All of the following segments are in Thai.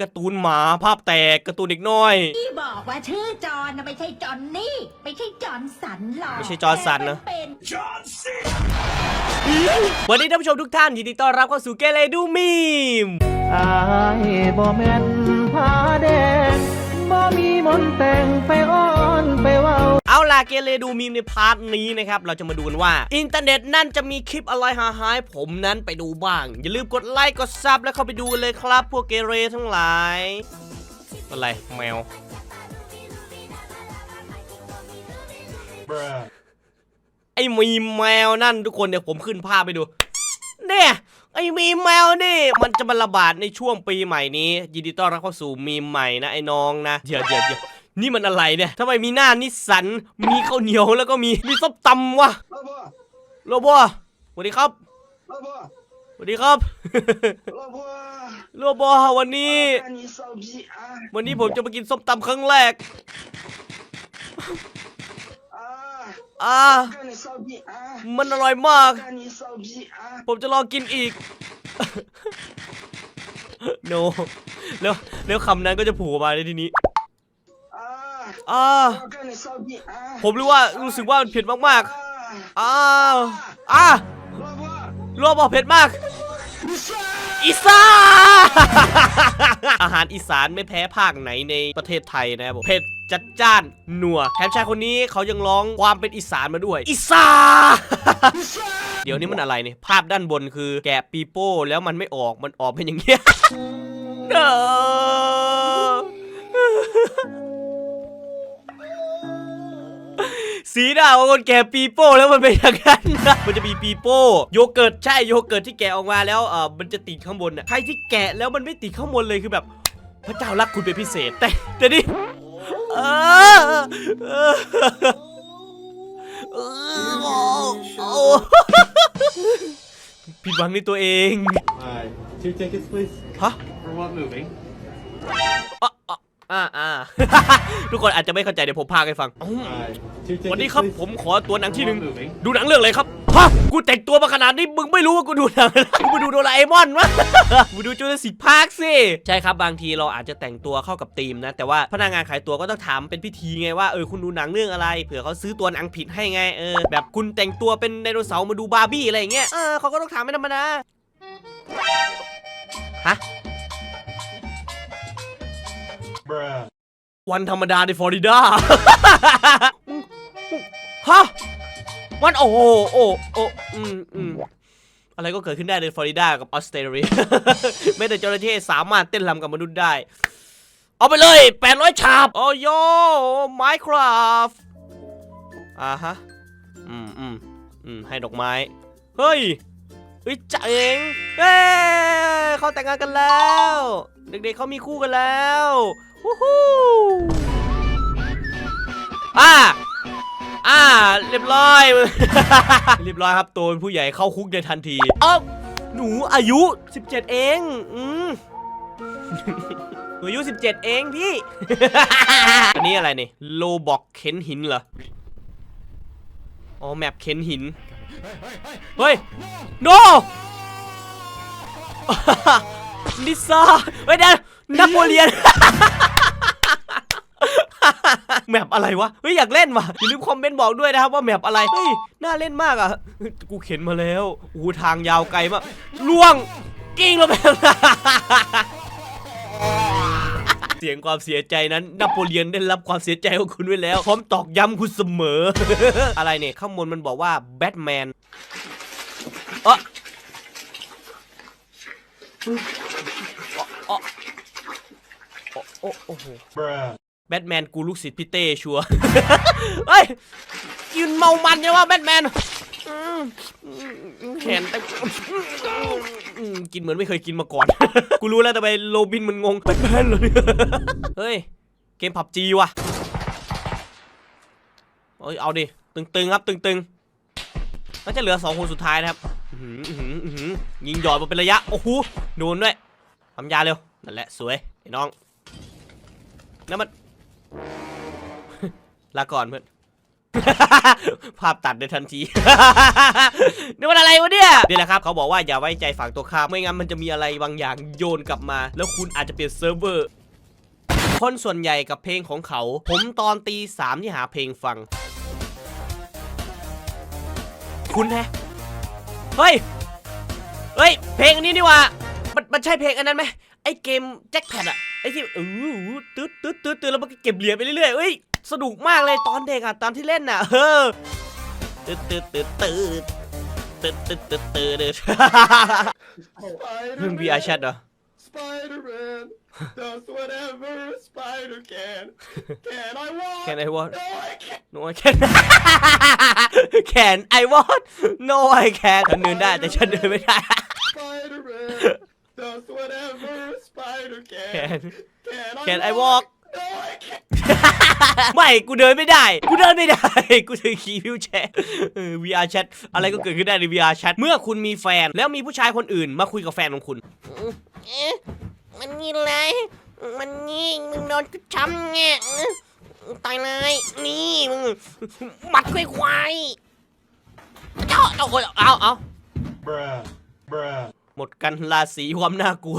การ์ตูนหมาภาพแตกการ์ตูนเด็กน้อย ที่บอกว่าชื่อจอห์นนะไม่ใช่จอห์นนี่ไม่ใช่จอห์นสันหรอกไม่ใช่จอห์นสันนะแต่เป็นวันนี้ท่านผู้ชมทุกท่านยินดีต้อนรับเข้าสู่เกเรดูมีม อายบ่แม่นผาแดงบ่มีมนต์แต่งไปอ้อนไปเว้า เอาล่ะเกเรดูมีมในพาร์ทนี้นะครับ เราจะมาดูกันว่า อินเทอร์เน็ตนั่นจะมีคลิปอะไรหาหายผมนั้นไปดูบ้าง อย่าลืมกดไลค์กดซับแล้วเข้าไปดูเลยครับ พวกเกเรทั้งหลาย อะไรแมว ไอ้มีแมวนั่นทุกคนเดี๋ยวผมขึ้นภาพไปดูเนี่ยไอ้มีแมวนี่ มันจะมาระบาดในช่วงปีใหม่นี้ ยินดีต้อนรับเข้าสู่มีมใหม่นะไอ้น้องนะเดี๋ยวเดี๋ยวเดี๋ยว นี่มันอะไรเนี่ยทำไมมีหน้านิสัน มีข้าวเหนียวแล้วก็มีมีส้มตำวะโลบัวโลบัวสวัสดีครับโลบัวสวัสดีครับโลบัวโลบัววันนี้ วันนี้ผมจะมากินส้มตำครั้งแรกอ่ามันอร่อยมาก ผมจะลองกินอีก โน แล้วแล้วคำนั้นก็จะผูกมาในทีนี้ อ้าผมรู้ว่ารู้สึกว่ามันเผ็ดมากๆอ้าวอ้าลวกบอกเผ็ดมากอีสานอาหารอีสานไม่แพ้ภาคไหนในประเทศไทยนะครับผมเผ็ดจัดจ้านนัวแถมชายคนนี้เขายังร้องความเป็นอีสานมาด้วย อีสานเดี๋ยวนี้มันอะไรเนี่ยภาพด้านบนคือแกะปีโป้แล้วมันไม่ออกมันออกเป็นอย่างเงี้ย สีหน้าของคนแก่ปีโป้แล้วมันเป็นอย่างนั้นนะมันจะมีปีโป้โยเกิร์ตใช่โยเกิร์ตที่แกะออกมาแล้วเออมันจะติดข้างบนน่ะใครที่แกะแล้วมันไม่ติดข้างบนเลยคือแบบ พระเจ้ารักคุณเป็นพิเศษแต่แต่นี่เออเออเออโอ้โอ้ผิดหวังในตัวเอง Hi. Two tickets, please. ฮะ For what movie? อะอะอ่าอ่า ทุกคนอาจจะไม่เข้าใจเดี๋ยวผมพากให้ฟังอืม Hi. Two วันนี้ tickets, ครับ please. ผมขอตัวหนังที่หนึ่ง For what movie? ดูหนังเรื่องอะไรครับฮะกูแต่งตัวมาขนาดนี้มึงไม่รู้ว่ากูดูหนังอะไรกูไปดูโดราเอมอนวะกูดูจูเลสิกพาร์คสิใช่ครับบางทีเราอาจจะแต่งตัวเข้ากับธีมนะ แต่ว่าพนักงานขายตัวก็ต้องถามเป็นพิธีไงว่าเออคุณดูหนังเรื่องอะไรเผื่อเขาซื้อตัวหนังผิดให้ไงเออแบบคุณแต่งตัวเป็นไดโนเสาร์มาดูบาร์บี้อะไรอย่างเงี้ยเออเขาก็ต้องถามไม่ธรรมดาฮะ Bruh. วันธรรมดาในฟลอริดา ฮะมันโอ้โหโอ้โอ้อืมอืมอะไรก็เกิดขึ้นได้ในฟลอริดากับออสเตรเลียแม้แต่จระเข้สามารถเต้นรำกับมนุษย์ได้ เอาไปเลย 800 ชาบ โอ้โย Minecraft อ่าฮะ อืมอืมอืมให้ดอกไม้ เฮ้ยเฮ้ยจ๋าเองเอ้ยเขาแต่งงานกันแล้ว เด็กๆเขามีคู่กันแล้ว วู้ฮู้อ่าอ่า เรียบร้อย เรียบร้อยครับโตเป็นผู้ใหญ่เข้าคุกในทันทีเอ้าหนูอายุ 17 เอง อืมหนูอายุ 17 เองพี่ อันนี้อะไรนี่โลบอกเข็นหินเหรอ อ๋อ แมปเข็นหิน เฮ้ย โน ลิซ่าเฮ้ยเดี๋ยวนโปเลียน แมปอะไรวะ เฮ้ย อยากเล่นว่ะอย่าลืมคอมเมนต์บอกด้วยนะครับว่าแมปอะไร เฮ้ย น่าเล่นมากอะ กูเข็นมาแล้วอ้ทางยาวไกลมากล่วงกิ้งลงไปเสียงความเสียใจนั้นนโปเลียนได้รับความเสียใจของคุณไว้แล้ว พร้อมตอกย้ำคุณเสมอ อะไรเนี่ยข้างบนมันบอกว่าแบทแมนเออ โอ้โอ้โอ้โหแบทแมนกูลูกศิษย์พี่เต้ชัวร์ เฮ้ยกินเมามันใช่ว่าแบทแมนอืมแขนเต็มอืมกินเหมือนไม่เคยกินมาก่อน กูรู้แล้วทำไมโรบินมันงงแบทแมนเลยเฮ้ย เกมผับจีว่ะเอ้ยเอาดิ ตึงๆครับ ตึงๆน่าจะเหลือสองคนสุดท้ายนะครับ อื้อหืออื้อหืออื้อหือยิงหยอดมาเป็นระยะ โอ้โหโดนด้วย ทำยาเร็ว นั่นแหละสวยไอ้น้องนั่นมัน ลาก่อนเพื่อน ภาพตัดในทันที นี่มันอะไรวะเนี่ยนี่แหละครับ เขาบอกว่าอย่าไว้ใจฝั่งตัวข้ามไม่งั้นมันจะมีอะไรบางอย่างโยนกลับมา แล้วคุณอาจจะเปลี่ยนเซิร์ฟเวอร์ คนส่วนใหญ่กับเพลงของเขา ผมตอนตีสามที่หาเพลงฟัง คุณแฮะ เฮ้ย เฮ้ย เพลงนี้นี่ว่า มันมันใช่เพลงอันนั้นไหมไอเกมแจ็คแพดอะไอที่อือตืดตืดตืดตืดแล้วมันก็เก็บเหรียญไปเรื่อยๆเฮ้ยสนุกมากเลยตอนเด็กอะตอนที่เล่นอะเออตืดตืดตืดตืดตืดตืดตืดตืดตืดเพิ่ง VR chat เหรอ Spider-Man does whatever a spider can. Can I walk? Can I walk? No, I can't. No I can Can I walk No I can ฉันเดินได้แต่ฉันเดินไม่ได้ Spider-Man does whatever a spider can. Can Can I Can I walk? walk? No, I can't. ไม่กูเดินไม่ได้ กูเดินไม่ได้ กูถือคีย์วิวแชร์เออ VR chat อะไรก็เกิดขึ้นได้ใน VR chat เมื่อคุณมีแฟน แล้วมีผู้ชายคนอื่นมาคุยกับแฟนของคุณ เอ๊ะมันนี่เลย มันนี่มึงโดนกูช้ำเนี่ยอื้อตายเลย นี่มึงหมัดควายควายเจ้าเอาเอาเอา Bruh. Bruh. หมดกันราศีความน่ากลัว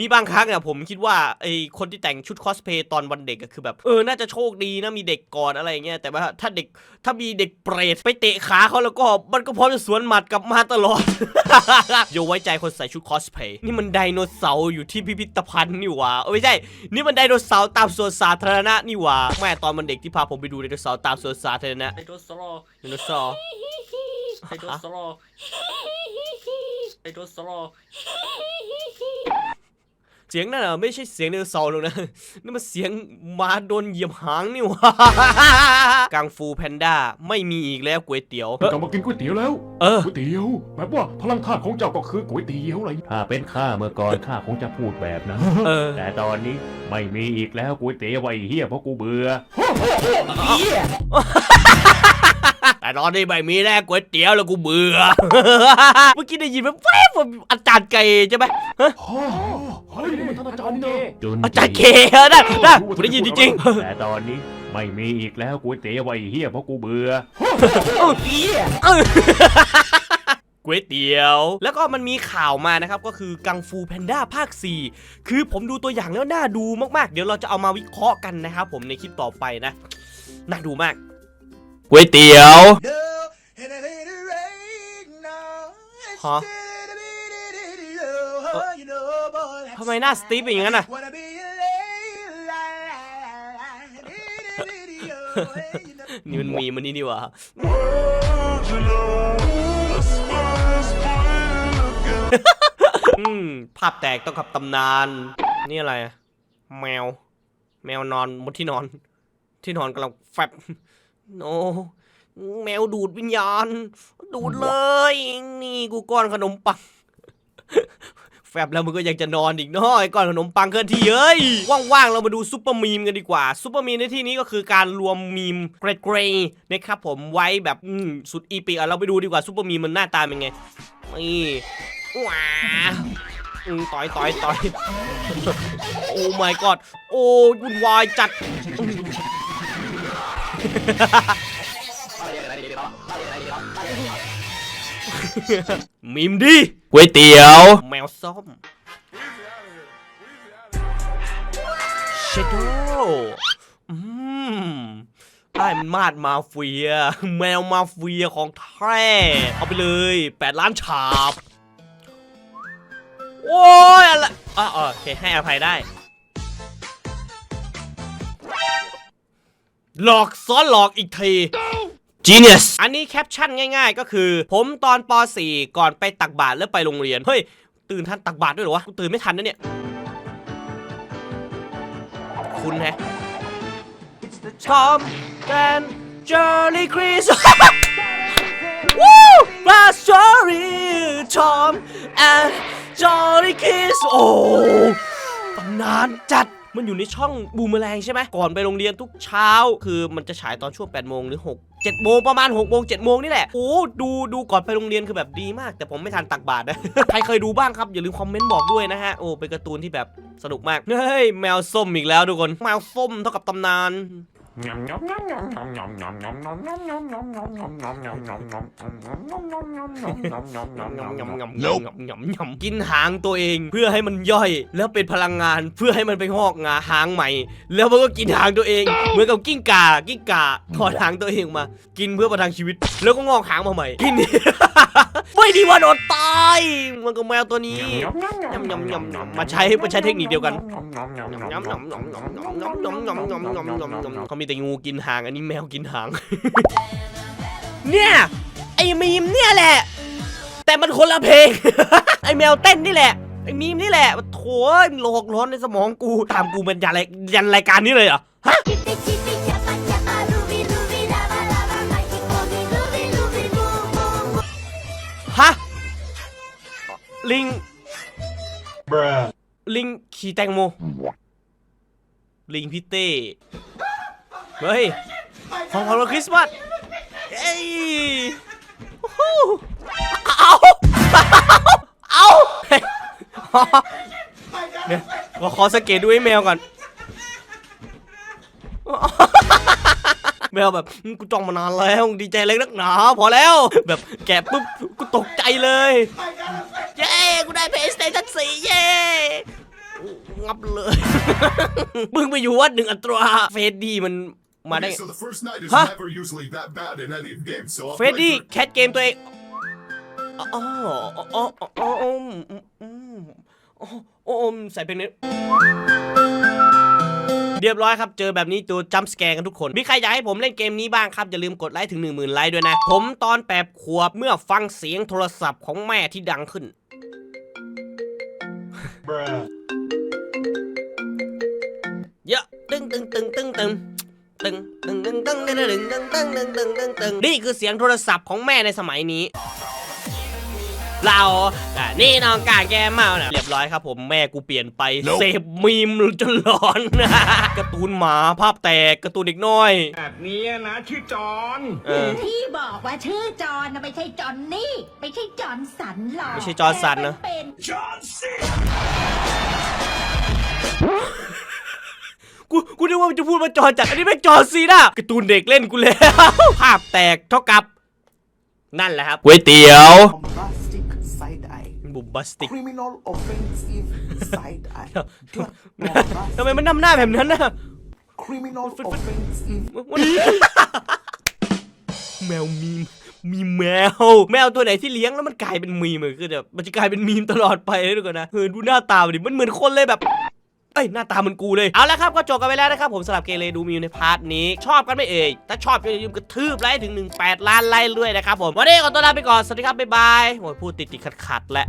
มีบางครั้งอะผมคิดว่าไอคนที่แต่งชุดคอสเพย์ตอนวันเด็กอะคือแบบเออน่าจะโชคดีนะมีเด็กก่อนอะไรอย่างเงี้ยแต่ว่าถ้าเด็กถ้ามีเด็กเปรตไปเตะขาเขาแล้วก็มันก็พร้อมจะสวนหมัดกลับมาตลอด อย่าไว้ใจคนใส่ชุดคอสเพย์นี่มันไดโนเสาร์อยู่ที่พิพิธภัณฑ์นี่หว่าเออไม่ใช่ นี่มันไดโนเสาร์ตามสวนสาธารณะนี่หว่าแม่ตอนมันเด็กที่พาผมไปดูไดโนเสาร์ตามสวนสาธารณะไดโนเสาร์ไดโนเสาร์ไดโนเสาร์ ไดโนเสาร์เสียงนั่นอะไม่ใช่เสียงไดโนเสาร์หรอกนะนั่นมันเสียงหมาโดนเหยียบหางนี่หว่ากังฟูแพนด้าไม่มีอีกแล้วก๋วยเตี๋ยวไม่ต้องมากินก๋วยเตี๋ยวแล้วเออ ก๋วยเตี๋ยวหมายว่าพลังธาตุของเจ้าก็คือก๋วยเตี๋ยวอะไรถ้าเป็นข้าเมื่อก่อนข้าคงจะพูดแบบนั้น เออแต่ตอนนี้ไม่มีอีกแล้วก๋วยเตี๋ยวไอ้เฮียเพราะกูเบื่อ แต่ตอนนี้ไม่มีแล้วก๋วยเตี๋ยวแล้วกูเบื่อ เมื่อกี้ได้ยินไหมแวบว่าอาจารย์ไก่ใช่ไหมฮะเฮ้ยนี่มันท่านอาจารย์นี่นะจนอาจารย์เคเออนั่นนั่นผมได้ยินจริงๆ แต่ตอนนี้ไม่มีอีกแล้วก๋วยเตี๋ยวไอ้เฮียเพราะกูเบื่อ ก๋วยเตี๋ยว แล้วก็มันมีข่าวมานะครับ ก็คือกังฟูแพนด้าภาค 4 คือผมดูตัวอย่างแล้วน่าดูมากๆ เดี๋ยวเราจะเอามาวิเคราะห์กันนะครับผมในคลิปต่อไปนะ น่าดูมาก ก๋วยเตี๋ยวฮะทำไมหน้าสตีฟเป็นอย่างนั้นน่ะนี่มันมีมันนี่นี่หว่าอืมภาพแตกต้องกับตำนาน นี่อะไรอะแมว แมวนอนบนที่นอน ที่นอนกำลังแฟบ โน แมวดูดวิญญาณ ดูดเลย นี่กูก้อนขนมปัง แฟบแล้วมึงก็ยังจะนอนอีกเนาะไอ้ก้อนขนมปังเคลื่อนที่เอ้ย ว่างๆ เรามาดูซุปเปอร์มีมกันดีกว่าซุปเปอร์มีมในที่นี้ก็คือการรวมมีมเกรดเกรย์นะครับผมไว้แบบสุดอีปีอะเราไปดูดีกว่าซุปเปอร์มีมมันหน้าตาเป็นไงนี่ว้าต่อยต่อยต่อยโอ้ my god โอ้วุ่นวายจัด มิมดิก๋วยเตี๋ยว แมวส้มเชโดอืมไอ้มันมาดมาเฟีย แมวมาเฟียของแท้เอาไปเลยแปดล้านฉาบ โอ้ยอะไรอะอะโอเคให้อภัยได้ หลอกซ้อนหลอกอีกที Genius อันนี้แคปชั่นง่ายๆ ก็คือ ผมตอนป .4 ก่อนไปตักบาตรแล้วไปโรงเรียน เฮ้ย ตื่นทันตักบาตรด้วยเหรอวะ กูตื่นไม่ทันนะเนี่ย คุณแฮะทอมแอนเจอรี่คริสวู้บาสตอรี่ทอมแอนจอรี่คริสโอ้ตำนานจัด มันอยู่ในช่องบูมแมลงใช่ไหมก่อนไปโรงเรียนทุกเช้า คือมันจะฉายตอนช่วง8โมงหรือ 6 7โมงประมาณ6โมง7โมงนี่แหละโอ้ดูดูก่อนไปโรงเรียนคือแบบดีมาก แต่ผมไม่ทันตักบาตรนะ ใครเคยดูบ้างครับ อย่าลืมคอมเมนต์บอกด้วยนะฮะ โอ้เป็นการ์ตูนที่แบบสนุกมาก เฮ้ย แมวส้มอีกแล้วทุกคน แมวส้มเท่ากับตำนาน กินหางตัวเองเพื่อให้มันย่อย แล้วเป็นพลังงานเพื่อให้มันไปงอกงาหางใหม่ แล้วมันก็กินหางตัวเอง เหมือนกับกิ้งก่ากิ้งก่าถอดหางตัวเองมา กินเพื่อประทังชีวิต แล้วก็งอกหางมาใหม่กินไม่ดีว่าโดนตายเหมันก็แมวตัวนี้ยำยำยำยำมาใช้มาใช้เทคนิคเดียวกันยำยำยำยำยำยำยำยำยำยำยำยำยำยำเขามีแต่งูกินหาง อันนี้แมวกินหาง เนี่ย ไอ้มีมเนี่ยแหละ แต่มันคนละเพลง ไอ้แมวเต้นนี่แหละ ไอ้มีมนี่แหละโถ่มันโลกร้อนในสมองกู ตามกูเป็นยันรายยันรายการนี้เลยเหรอ ฮะ Chipi chipi chapa chapa ruby ruby lava lava mighty kobe ruby ruby boom boom boom ฮะ ลิง ลิงขี่แตงโม ลิงพี่เต้ เฮ้ย ของขวัญวันคริสต์มาสเอ้ยโอ้โหเอาเอาเฮ้ยเดี๋ยวขอขอสเกตดูไอ้แมวก่อน แมวแบบกูจ้องมานานแล้วดีใจเล็กนักหนาพอแล้ว แบบแกะปุ๊บกูตกใจเลย เย้กูได้เพย์สเตชันสี่เย้งับเลยมึงไปอยู่วัดหนึ่งอัตราเฟดดี้มัน มาได้ Okay, so the first night is Huh? never usually that bad in any game, so I'll เฟดดี้ play แคทเกมตัวเองอ๋ออ๋ออ๋ออ๋ออ๋ออืมอืมอืมอ๋ออ๋อใส่เพลงนี้ เรียบร้อยครับ เจอแบบนี้ตัวจัมสแกร์กันทุกคน มีใครอยากให้ผมเล่นเกมนี้บ้างครับ อย่าลืมกดไลค์ถึง 1 0,000 ไลค์ด้วยนะ ผมตอนแปดขวบเมื่อฟังเสียงโทรศัพท์ของแม่ที่ดังขึ้นเยอะตึงตึงตึงตึงตึง ตึงตึงตึงตึงตึงตึงตึงตึงตึงตึงตึงตึงนี่คือเสียงโทรศัพท์ของแม่ในสมัยนี้ เราอะนี่น้องกาแกเมาเนี่ยเรียบร้อยครับผมแม่กูเปลี่ยนไป เสพมีมจนหลอน การ์ตูนหมาภาพแตกการ์ตูนเด็กน้อย แบบนี้นะชื่อจอนเออที่บอกว่าชื่อจอนนะไม่ใช่จอนนี่ ไม่ใช่จอนสันหรอกไม่ใช่จอห์นสันนะแต่มัเป็น กูกูนึกว่ามันจะพูดว่าจอจัดอันนี้แม่งจอซีน่ะการ์ตูนเด็กเล่นกูแล้วภาพแตกเท่ากับ นั่นแหละครับก๋วยเตี๋ยว bombastic side eye, บุบบัสติก criminal offensive side eye, ทำไมมันนำหน้าแบบนั้นน่ะ criminal offensive แมวมีมมีแมว แมวตัวไหนที่เลี้ยงแล้วมันกลายเป็นมีมอะคือแบบมันจะกลายเป็นมีมตลอดไปเลยทุกคนนะเออดูหน้าตามันดิมันเหมือนคนเลยแบบ เอ้ยหน้าตามันกูเลยเอาละครับก็จบกันไปแล้วนะครับผมสำหรับเกเรดูมิวในพาร์ทนี้ชอบกันไม่เอ่ยถ้าชอบอย่าลืมกระทืบไลค์ถึง 18 ล้านไลค์ด้วยนะครับผมวันนี้ขอตัวลาไปก่อนสวัสดีครับบ๊ายบายโอ้ยพูดติดติดขัดขัดๆแหละ